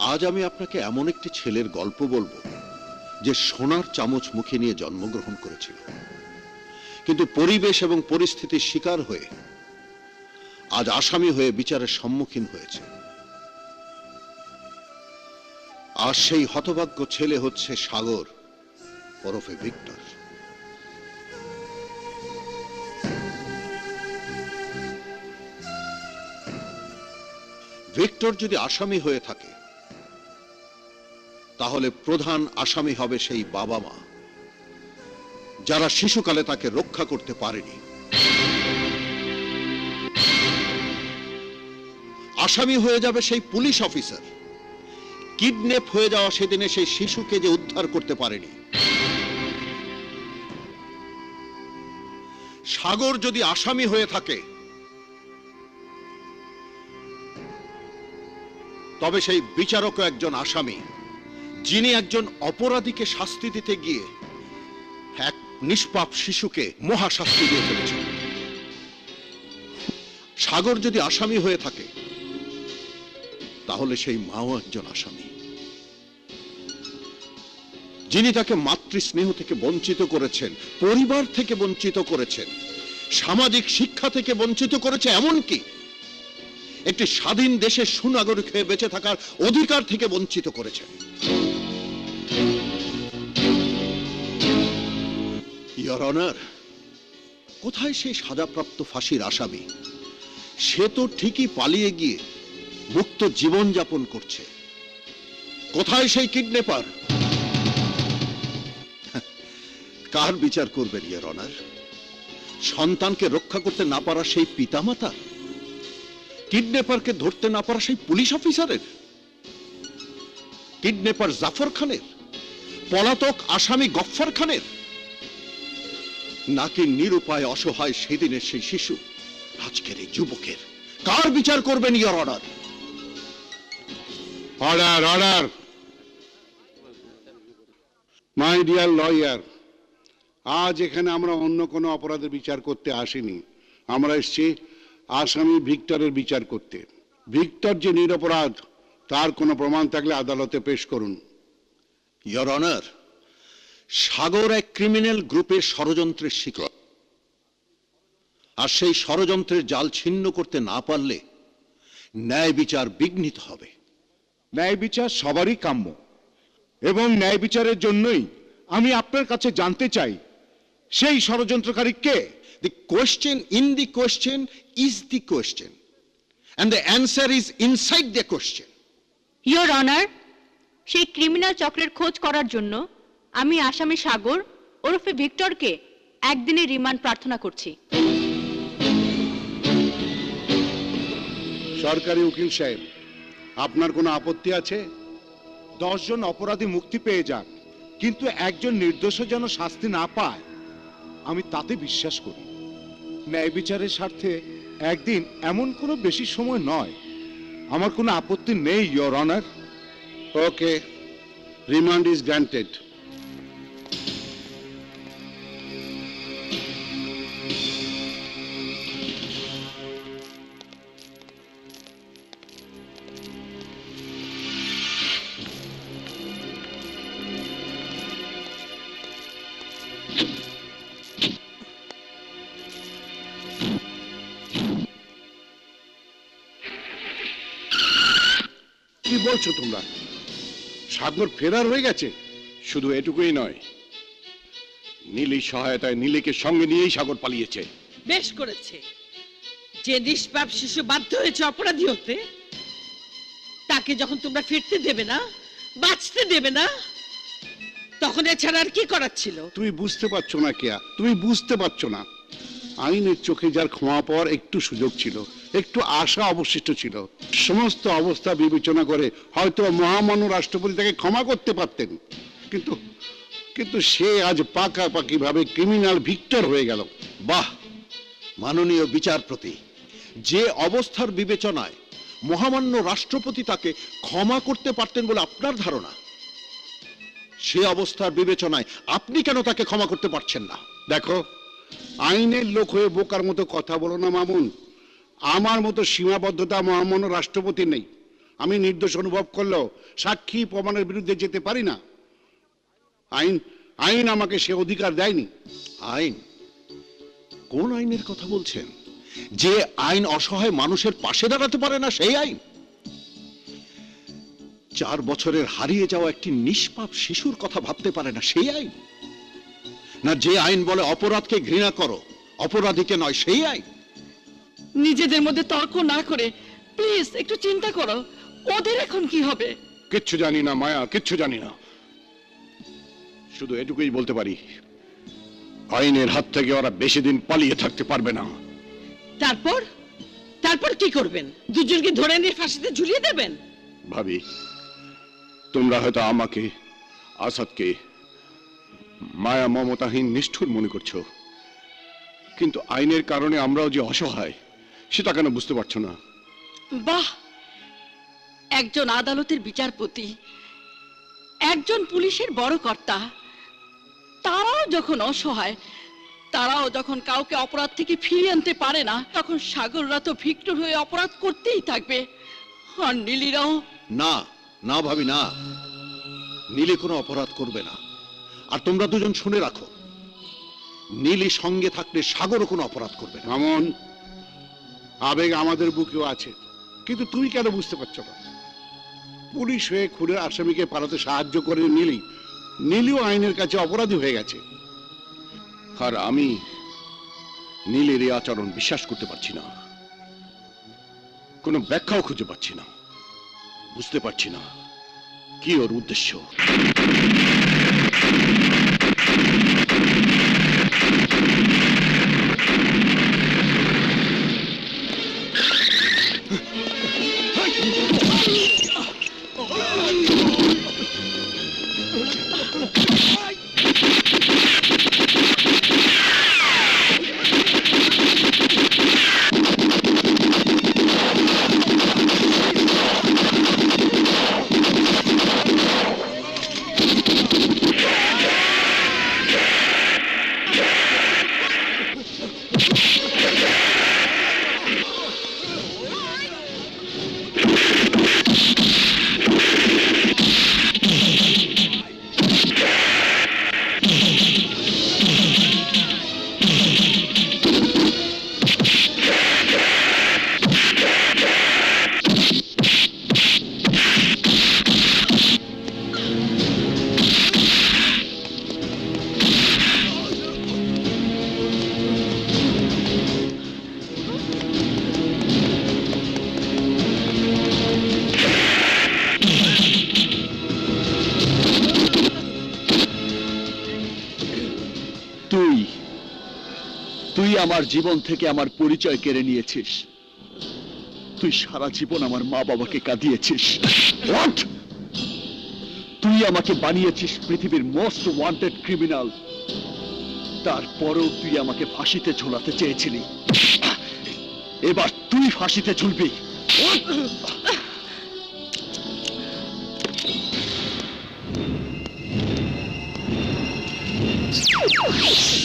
আজ আমি আপনাকে এমন একটি ছেলের গল্প বলব যে সোনার চামচ মুখে নিয়ে জন্মগ্রহণ করেছিল। কিন্তু পরিবেশ এবং পরিস্থিতির শিকার হয়ে আজ আসামি হয়ে বিচারের সম্মুখীন হয়েছে। আর সেই হতভাগ্য ছেলে হচ্ছে সাগর, ওরফে ভিক্টর। ভিক্টর যদি আসামি হয়ে থাকে তাহলে প্রধান আসামি হবে সেই বাবা মা, যারা শিশুকালে তাকে রক্ষা করতে পারেনি। আসামি হয়ে যাবে সেই পুলিশ অফিসার। কিডন্যাপ হয়ে যাওয়া সেদিনে সেই শিশুকে যে উদ্ধার করতে পারেনি। সাগর যদি আসামি হয়ে থাকে, তবে সেই বিচারকও একজন আসামি। যিনি একজন অপরাধীকে শাস্তি দিতে গিয়ে এক নিষ্পাপ শিশুকে মহা শাস্তি দিয়ে ফেলেছেন। সাগর যদি আসামি হয়ে থাকে, তাহলে সেই মাও একজন আসামি। যিনি তাকে মাতৃস্নেহ থেকে বঞ্চিত করেছেন, পরিবার থেকে বঞ্চিত করেছেন, সামাজিক শিক্ষা থেকে বঞ্চিত করেছে, এমনকি একটি স্বাধীন দেশের সুনাগরিক হয়ে বেঁচে থাকার অধিকার থেকে বঞ্চিত করেছেন। ইয়র অনার কোথায় সেই সাজাপ্রাপ্ত ফাঁসির আসামি? সে তো ঠিকই পালিয়ে গিয়ে মুক্ত জীবন যাপন করছে। কোথায় সেই কিডন্যাপার? কার বিচার করবেন ইয়ার অনার সন্তানকে রক্ষা করতে না পারা সেই পিতামাতা? কিডন্যাপারকে ধরতে না পারা সেই পুলিশ অফিসারের? কিডন্যাপার জাফর খানের, পলাতক আসামি গফফর খানের? নাকি নিরুপায় অসহায় সেদিনের সেই শিশু আজকের এই যুবকের? কার বিচার করবেন your honour order order. My dear lawyer আজ এখানে আমরা অন্য কোনো অপরাধের বিচার করতে আসিনি। আমরা এসেছি আসামি ভিক্টরের বিচার করতে। ভিক্টর যে নিরপরাধ তার কোনো প্রমাণ থাকলে আদালতে পেশ করুন। ইয়র অনার সাগর এক ক্রিমিনাল গ্রুপের ষড়যন্ত্রের শিকার আর সেই ষড়যন্ত্রের জাল ছিন্ন করতে না পারলে ন্যায় বিচার বিঘ্নিত হবে ন্যায় বিচার সবারই কাম্য এবং ন্যায় বিচারের জন্যই আমি আপনার কাছে জানতে চাই সেই ষড়যন্ত্রকারী কে The question in the question is the question. And the answer is inside the question. Your honour সেই ক্রিমিনাল চক্রের খোঁজ করার জন্য আমি আসামি সাগর ওরফে ভিক্টরকে একদিনের রিমান্ড প্রার্থনা করছি। সরকারি উকিল সাহেব আপনার কোনো আপত্তি আছে? দশজন অপরাধী মুক্তি পেয়ে যাক কিন্তু একজন নির্দোষ যেন শাস্তি না পায় আমি তাতে বিশ্বাস করি। ন্যায় বিচারের স্বার্থে একদিন এমন কোনো বেশি সময় নয়। আমার কোনো আপত্তি নেই your honour okay remand is granted কি বলছো তোমরা? সাগর ফেরার হয়ে গেছে? শুধু এটুকুই নয়। নীলি সহায়তায় নীলিকে সঙ্গে নিয়েই সাগর পালিয়েছে। বেশ করেছে। যে নিষ্পাপ শিশু বাধ্য হয়েছে অপরাধী হতে তাকে যখন তোমরা ফিরতে দেবে না বাঁচতে দেবে না তখন এছাড়া আর কি করার ছিল? তুমি বুঝতে পারছ না কেয়া। তুমি বুঝতে পারছ না। আইনের চোখে যার ক্ষমা পাওয়ার একটু সুযোগ ছিল। একটু আশা অবশিষ্ট ছিল। সমস্ত অবস্থা বিবেচনা করে হয়তো মহামান্য রাষ্ট্রপতি তাকে ক্ষমা করতে পারতেন। কিন্তু কিন্তু সে আজ পাকাপাকি ভাবে ক্রিমিনাল ভিক্টর হয়ে গেল। বাহ! মাননীয় বিচারপতি যে অবস্থার বিবেচনায় মহামান্য রাষ্ট্রপতি তাকে ক্ষমা করতে পারতেন বলে আপনার ধারণা সে অবস্থার বিবেচনায় আপনি কেন তাকে ক্ষমা করতে পারছেন না? দেখো আইনের লোক হয়ে বোকার মতো কথা বলো না মামুন। আমার মতো সীমাবদ্ধতা মহামান্য রাষ্ট্রপতি নেই। আমি নির্দোষ অনুভব করলেও সাক্ষী প্রমাণের বিরুদ্ধে যেতে পারি না। আইন আইন আমাকে সে অধিকার দেয়নি। আইন? কোন আইনের কথা বলছেন? যে আইন অসহায় মানুষের পাশে দাঁড়াতে পারে না, সেই আইন? চার বছরের হারিয়ে যাওয়া একটি নিষ্পাপ শিশুর কথা ভাবতে পারে না, সেই আইন? না যে আইন বলে অপরাধকে ঘৃণা করো, অপরাধীকে নয়, সেই আইন? নিজেদের মধ্যে তর্ক না করে প্লিজ একটু চিন্তা করো ওদের এখন কি হবে? কিচ্ছু জানি না মায়া কিচ্ছু জানি না। শুধু এটুকুই বলতে পারি আইনের হাত থেকে ওরা বেশি দিন পালিয়ে থাকতে পারবে না। তারপর? তারপর কি করবেন? দুজনকে ধরে নিয়ে ফাঁসিতে ঝুলিয়ে দেবেন? ভাবি তোমরা হয়তো আমাকে আসাদকে মায়া মমতাহীন নিষ্ঠুর মনে করছ। কিন্তু আইনের কারণে আমরাও যে অসহায় সেটা কেন বুঝতে পারছ না? বাহ! একজন আদালতের বিচারপতি একজন পুলিশের বড় কর্তা তারাও যখন অসহায় তারাও যখন কাউকে অপরাধ থেকে ফিরিয়ে আনতে পারে না তখন সাগররা তো ভিক্টর হয়ে অপরাধ করতেই থাকবে। আর নীলিরাও? না না ভাবি না। নীলি কোনো অপরাধ করবে না। আর তোমরা দুজন শুনে রাখো নীলি সঙ্গে থাকলে সাগরও কোনো অপরাধ করবে না। আবেগ আমাদের বুকেও আছে। কিন্তু তুমি কেন বুঝতে পারছ না? পুলিশ হয়ে খুনের আসামিকে পালাতে সাহায্য করে নীলি নীলিও আইনের কাছে অপরাধী হয়ে গেছে। আর আমি নীলের এই আচরণ বিশ্বাস করতে পারছি না। কোনো ব্যাখ্যাও খুঁজে পাচ্ছি না। বুঝতে পারছি না। কি ওর উদ্দেশ্য? Oh, my God. আমার জীবন থেকে আমার পরিচয় কেড়ে নিয়েছিস। তুই সারা জীবন আমার মা বাবাকে কাঁদিয়েছিস তুই আমাকে বানিয়েছিস পৃথিবীর মোস্ট ওয়ান্টেড ক্রিমিনাল তারপরেও তুই আমাকে ফাঁসিতে ঝোলাতে চেয়েছিলি। এবার তুই ফাঁসিতে ঝুলবি। Oh,